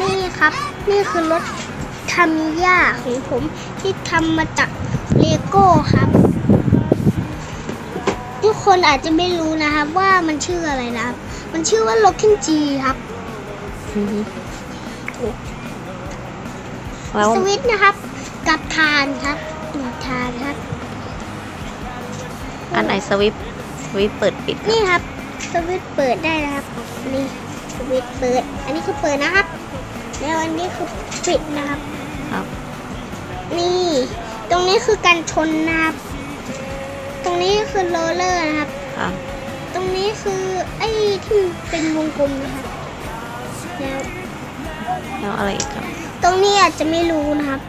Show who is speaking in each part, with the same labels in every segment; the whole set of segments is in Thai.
Speaker 1: นี่ครับ นี่คือรถคามิยาของผมที่ทำมาจากเลโก้ครับ ทุกคนอาจจะไม่รู้นะครับว่ามันชื่ออะไรนะครับ มันชื่อว่า l o c k i n G ครับ
Speaker 2: อือฮึแล้ว
Speaker 1: สวิตช์นะครับ กับทานครับหนึ่งทานครับ
Speaker 2: อันไหนสวิปสวิปเปิดปิด
Speaker 1: นี่ครับ สวิตช์เปิดได้นะครับ นี่สวิตช์เปิด อันนี้คือเปิดนะครับ แล้วอันนี้คือปิดนะครับ
Speaker 2: ครับ
Speaker 1: นี่ ตรงนี้คือการชนนะครับ ตรงนี้คือโรลเลอร์นะครับ
Speaker 2: ครับ
Speaker 1: ตรงนี้คือไอ้ที่เป็นวงกลมนะครับแล้ว
Speaker 2: แล้วอะไรอีกครับ
Speaker 1: ตรงนี้อาจจะไม่รู้นะครับ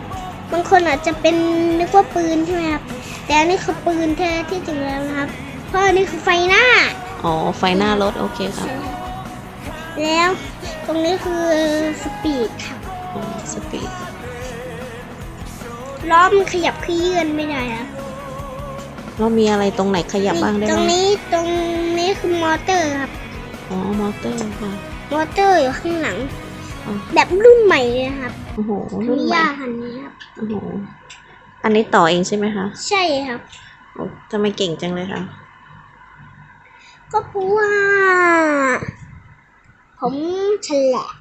Speaker 1: บางคนอาจจะเป็นนึกว่าปืนใช่ไหมครับ แต่อันนี้คือปืนแท้ที่จริงแล้วนะครับ เพราะอันนี้คือไฟหน้า
Speaker 2: อ๋อ ไฟหน้ารถ โอเคครับ
Speaker 1: แล้วตรงนี้คือสปีดครับ
Speaker 2: อ๋อสปีด
Speaker 1: ล้อมันขยับขยื่นไม่ได้ครับ
Speaker 2: แล้วมีอะไรตรงไหนขยับบ้างได้
Speaker 1: ตรง
Speaker 2: บ้าง
Speaker 1: นี้ตรงนี้คือมอเตอร์ครับ
Speaker 2: อ๋อ มอเตอร์ค่ะ
Speaker 1: มอเตอร์อยู่ข้างหลัง
Speaker 2: อ๋อ
Speaker 1: แบบรุ่นใหม่เลยนะครับ
Speaker 2: โอ้โห
Speaker 1: คั
Speaker 2: รุ่
Speaker 1: น
Speaker 2: น
Speaker 1: นี้
Speaker 2: ใหม่
Speaker 1: ยาคันนี้ครับ
Speaker 2: โอ้โห อันนี้ต่อเองใช่ไหมคะ
Speaker 1: ใช่ครับ
Speaker 2: โอ้ทำไมเก่งจังเลยคะ
Speaker 1: ก็เพราะว่า ผมฉลาด